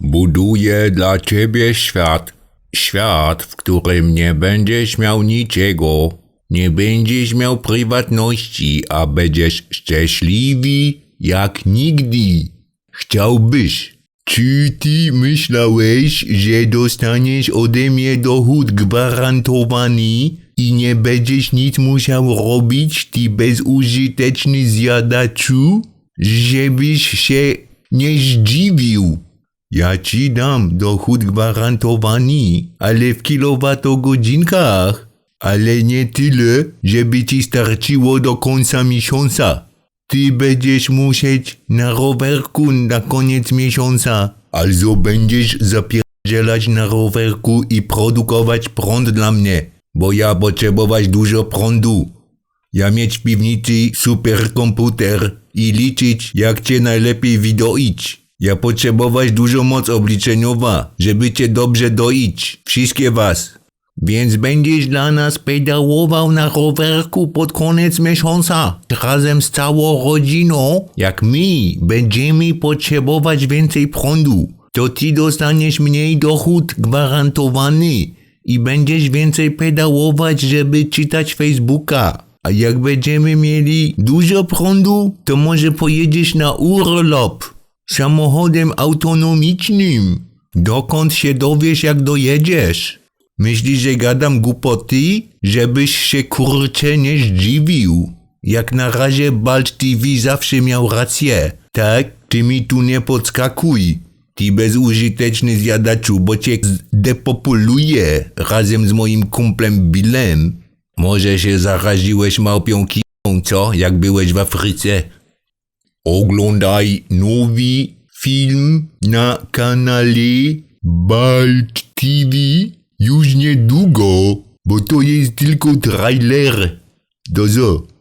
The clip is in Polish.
Buduję dla ciebie świat. Świat, w którym nie będziesz miał niczego. Nie będziesz miał prywatności, a będziesz szczęśliwy jak nigdy. Chciałbyś. Czy ty myślałeś, że dostaniesz ode mnie dochód gwarantowany i nie będziesz nic musiał robić, ty bezużyteczny zjadaczu? Żebyś się nie zdziwił. Ja ci dam dochód gwarantowany, ale w kilowatogodzinkach. Ale nie tyle, żeby ci starczyło do końca miesiąca. Ty będziesz musieć na rowerku na koniec miesiąca. Also będziesz zapierdzielać na rowerku i produkować prąd dla mnie, bo ja potrzebować dużo prądu. Ja mieć w piwnicy superkomputer i liczyć, jak cię najlepiej wydoić. Ja potrzebować dużo moc obliczeniowa, żeby cię dobrze doić. Wszystkie was. Więc będziesz dla nas pedałował na rowerku pod koniec miesiąca razem z całą rodziną. Jak my będziemy potrzebować więcej prądu, to ty dostaniesz mniej dochód gwarantowany i będziesz więcej pedałować, żeby czytać Facebooka. A jak będziemy mieli dużo prądu, to może pojedziesz na urlop samochodem autonomicznym. Dokąd się dowiesz, jak dojedziesz? Myślisz, że gadam głupoty? Żebyś się kurcze nie zdziwił. Jak na razie Balt TV zawsze miał rację. Tak? Ty mi tu nie podskakuj. Ty bezużyteczny zjadaczu, bo cię depopuluje razem z moim kumplem Billem. Może się zaraziłeś małpią k***ą, co? Jak byłeś w Afryce? Oglądaj nowy film na kanale Balt TV już niedługo, bo to jest tylko trailer. Dozo.